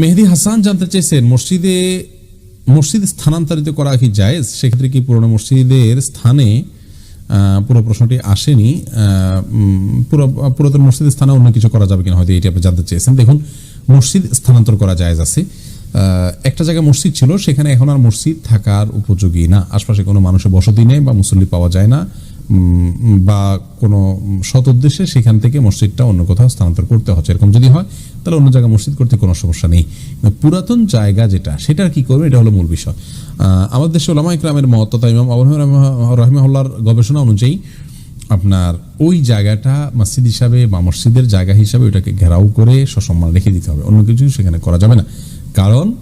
মেহেদি হাসান জানতে চেয়েছেন, মসজিদে, মসজিদ স্থানান্তরিত করা কি জায়েজ? সেক্ষেত্রে কি পুরনো মসজিদের স্থানে পুরো প্রশ্নটি আসেনি পুরো, পুরাতন মসজিদের স্থানে অন্য কিছু করা যাবে কিনা হয়তো এটি আপনি জানতে চেয়েছেন। দেখুন, মসজিদ স্থানান্তর করা জায়েজ আছে। একটা জায়গায় মসজিদ ছিল, সেখানে এখন আর মসজিদ থাকার উপযোগী না। আশপাশে কোনো মানুষের বসতি নেই বা মুসল্লি পাওয়া যায় না। বা কোনো সৎ উদ্দেশ্যে সেখান থেকে মসজিদটা অন্য কোথাও স্থানান্তর করতে হচ্ছে। এরকম যদি হয়, তাহলে অন্য জায়গায় মসজিদ করতে কোনো সমস্যা নেই। পুরাতন জায়গা যেটা সেটা কি করবে? এটা হলো মূল বিষয়। আমাদের দেশে ওলামা ইকরামের মত, তথা ইমাম আবু রহমাহুল্লার গবেষণা অনুযায়ী আপনার ওই জায়গাটা মসজিদ হিসাবে বা মসজিদের জায়গা হিসাবে ওটাকে ঘেরাও করে সসম্মান রেখে দিতে হবে। অন্য কিছু সেখানে করা যাবে না। কারণ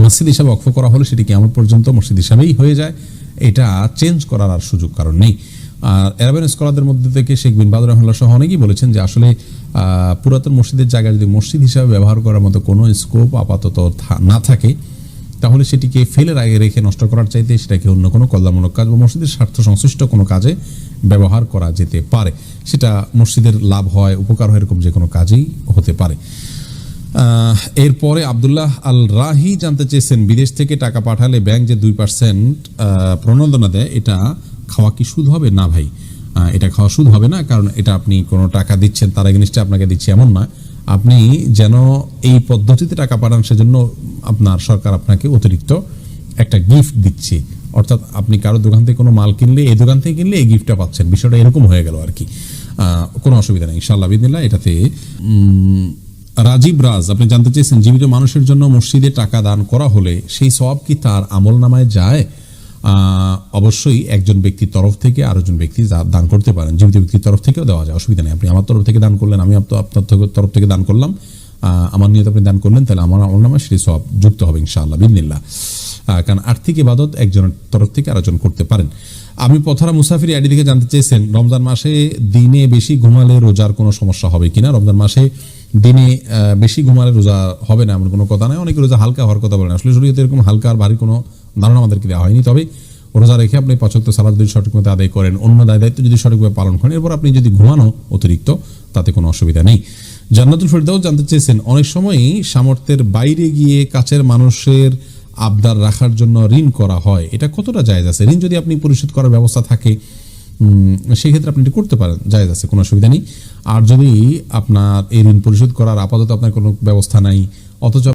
মসজিদ হিসাবে অক্ষ করা হলে সেটি কেমন পর্যন্ত মসজিদ হিসাবেই হয়ে যায়। এটা চেঞ্জ করার আর সুযোগ কারণ নেই। আর অ্যারাবিয়ান স্কলারদের মধ্যে থেকে শেখ বিন বাদর রহমাল্লাহ সহ অনেকেই বলেছেন যে আসলে পুরাতন মসজিদের জায়গা যদি মসজিদ হিসাবে ব্যবহার করার মতো কোনো স্কোপ আপাতত না থাকে, তাহলে সেটিকে ফেলে আগে রেখে নষ্ট করার চাইতে সেটাকে অন্য কোনো কল্যাণমূলক কাজ বা মসজিদের স্বার্থ সংশ্লিষ্ট কোনো কাজে ব্যবহার করা যেতে পারে। সেটা মসজিদের লাভ হয়, উপকার হয়, এরকম যে কোনো কাজেই হতে পারে। এরপরে আব্দুল্লাহ আল রাহি জানতে চেয়েছেন, বিদেশ থেকে টাকা পাঠালে ব্যাংক যে দুই পার্সেন্ট প্রণোদনা দেয়, এটা খাওয়া কি সুদ হবে? না ভাই। এটা খাওয়া সুদ হবে না, কারণ এটা আপনি কোনো টাকা দিচ্ছেন, তার এগেনিস্টে আপনাকে দিচ্ছে, এমন না। আপনি যেন এই পদ্ধতিতে টাকা পাঠান, সেজন্য আপনার সরকার আপনাকে অতিরিক্ত একটা গিফট দিচ্ছে। অর্থাৎ আপনি কারও দোকান থেকে কোনো মাল কিনলে, এই দোকান থেকে কিনলে এই গিফটটা পাচ্ছেন। বিষয়টা এরকম হয়ে গেল আর কি। কোনো অসুবিধা নেই, ইনশাআল্লাহ বিদিল্লা এটাতে রাজীব রাজ আপনি জানতে চেয়েছেন জীবিত মানুষের জন্য মসজিদে টাকা দান করা হলে সেই সব কি তার আমল নামায় যায় অবশ্যই একজন ব্যক্তির তরফ থেকে আরেকজন ব্যক্তি দান করতে পারেন। জীবিত ব্যক্তির তরফ থেকেও দেওয়া যায় অসুবিধা নেই। আপনি আমার তরফ থেকে দান করলেন আমি আপ- আপনার তরফ থেকে দান করলাম। আমার নিয়ত আপনি দান করলেন তাহলে আমার আমল নামায় সেই সব যুক্ত হবে ইনশাআল্লাহ বিদিনিল্লাহ আহ, কারণ আর্থিক ইবাদত একজনের তরফ থেকে আরেকজন করতে পারেন। আমি পথরা মুসাফির আইডি থেকে জানতে চেয়েছেন রমজান মাসে দিনে বেশি ঘুমালে রোজার কোনো সমস্যা হবে কিনা? রমজান মাসে দিনে বেশি ঘুমালে রোজা হবে না, এমন কোনো কথা নয় অনেকে রোজা হালকা হওয়ার কথা বলেন আসলে শরীয়তে এরকম হালকা আর ভারী কোনো ধারণা আমাদেরকে দেওয়া হয়নি। তবে রোজা রেখে আপনি পাচক সালাদ যদি সঠিক মতো আদায় করেন, অন্য দায় দায়িত্ব যদি সঠিকভাবে পালন করেন, এরপর আপনি যদি ঘুমানো অতিরিক্ত, তাতে কোনো অসুবিধা নেই। জান্নাতুল ফেরদাও জানতে চেয়েছেন, অনেক সময়ই সামর্থ্যের বাইরে গিয়ে কাছের মানুষের আবদার রাখার জন্য ঋণ করা হয়। এটা কতটা জায়েজ আছে? ঋণ যদি আপনি পরিশোধ করার ব্যবস্থা থাকে উম, সেক্ষেত্রে আপনি এটি করতে পারেন জায়গা আছে কোনো অসুবিধা নেই। আর যদি আপনার এই ঋণ পরিশোধ করার আপাতত আপনার কোনো ব্যবস্থা নাই অথচ